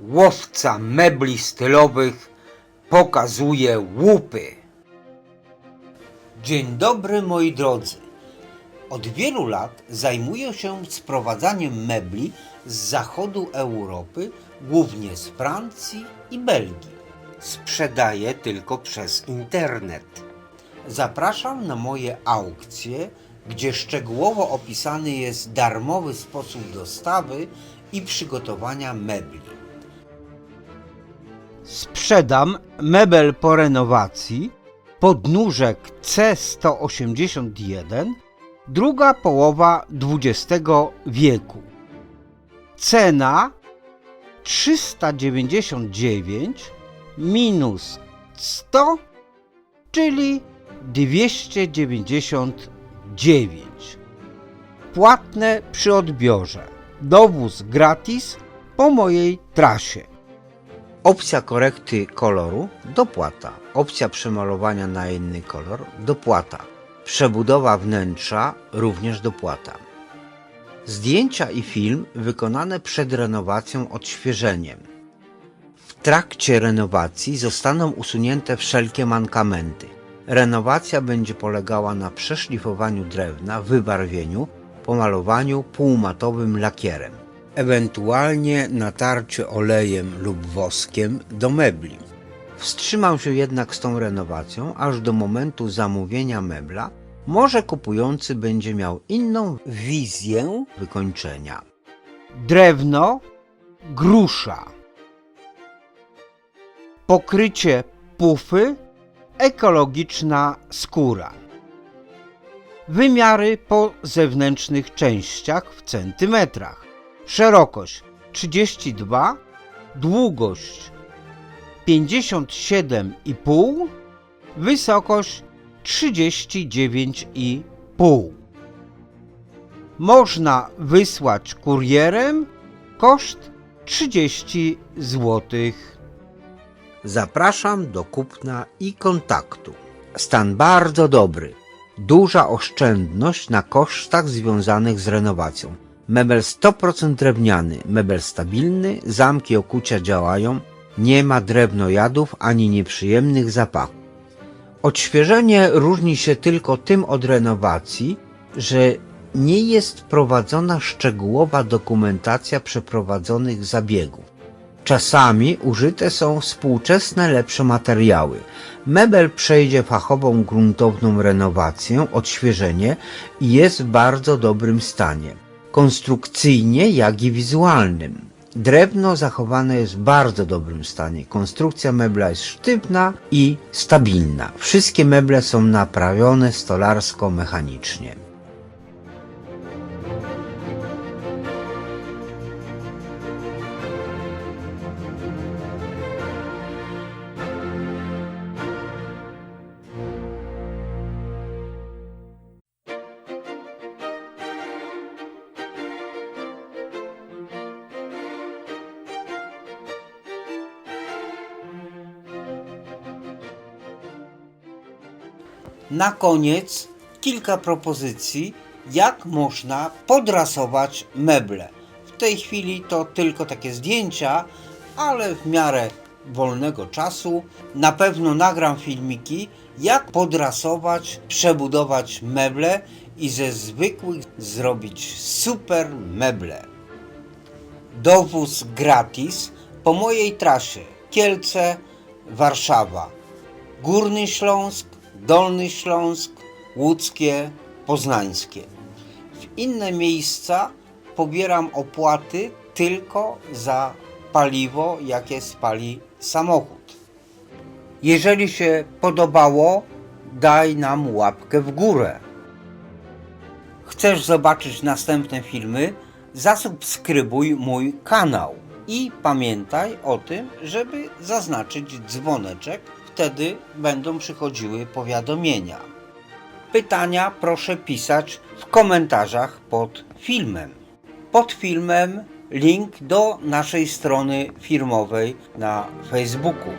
łowca mebli stylowych pokazuje łupy. Dzień dobry moi drodzy. Od wielu lat zajmuję się sprowadzaniem mebli z zachodu Europy, głównie z Francji i Belgii. Sprzedaję tylko przez internet. Zapraszam na moje aukcje, gdzie szczegółowo opisany jest darmowy sposób dostawy i przygotowania mebli. Sprzedam mebel po renowacji, podnóżek C181, druga połowa XX wieku. Cena 399 minus 100, czyli 299. Płatne przy odbiorze. Dowóz gratis po mojej trasie. Opcja korekty koloru dopłata. Opcja przemalowania na inny kolor dopłata. Przebudowa wnętrza również dopłata. Zdjęcia i film wykonane przed renowacją odświeżeniem. W trakcie renowacji zostaną usunięte wszelkie mankamenty. Renowacja będzie polegała na przeszlifowaniu drewna, wybarwieniu, pomalowaniu półmatowym lakierem, ewentualnie natarcie olejem lub woskiem do mebli. Wstrzymam się jednak z tą renowacją, aż do momentu zamówienia mebla. Może kupujący będzie miał inną wizję wykończenia. Drewno, grusza. Pokrycie pufy, ekologiczna skóra. Wymiary po zewnętrznych częściach w centymetrach. Szerokość 32, długość 57,5, wysokość 39,5. Można wysłać kurierem, koszt 30 zł. Zapraszam do kupna i kontaktu. Stan bardzo dobry. Duża oszczędność na kosztach związanych z renowacją. Mebel 100% drewniany, mebel stabilny, zamki okucia działają, nie ma drewnojadów ani nieprzyjemnych zapachów. Odświeżenie różni się tylko tym od renowacji, że nie jest prowadzona szczegółowa dokumentacja przeprowadzonych zabiegów. Czasami użyte są współczesne, lepsze materiały. Mebel przejdzie fachową, gruntowną renowację, odświeżenie i jest w bardzo dobrym stanie. Konstrukcyjnie, jak i wizualnym. Drewno zachowane jest w bardzo dobrym stanie. Konstrukcja mebla jest sztywna i stabilna. Wszystkie meble są naprawione stolarsko-mechanicznie. Na koniec kilka propozycji, jak można podrasować meble. W tej chwili to tylko takie zdjęcia, ale w miarę wolnego czasu na pewno nagram filmiki, jak podrasować, przebudować meble i ze zwykłych zrobić super meble. Dowóz gratis po mojej trasie Kielce, Warszawa, Górny Śląsk, Dolny Śląsk, Łódzkie, Poznańskie. W inne miejsca pobieram opłaty tylko za paliwo, jakie spali samochód. Jeżeli się podobało, daj nam łapkę w górę. Chcesz zobaczyć następne filmy? Zasubskrybuj mój kanał i pamiętaj o tym, żeby zaznaczyć dzwoneczek, wtedy będą przychodziły powiadomienia. Pytania proszę pisać w komentarzach pod filmem. Pod filmem link do naszej strony firmowej na Facebooku.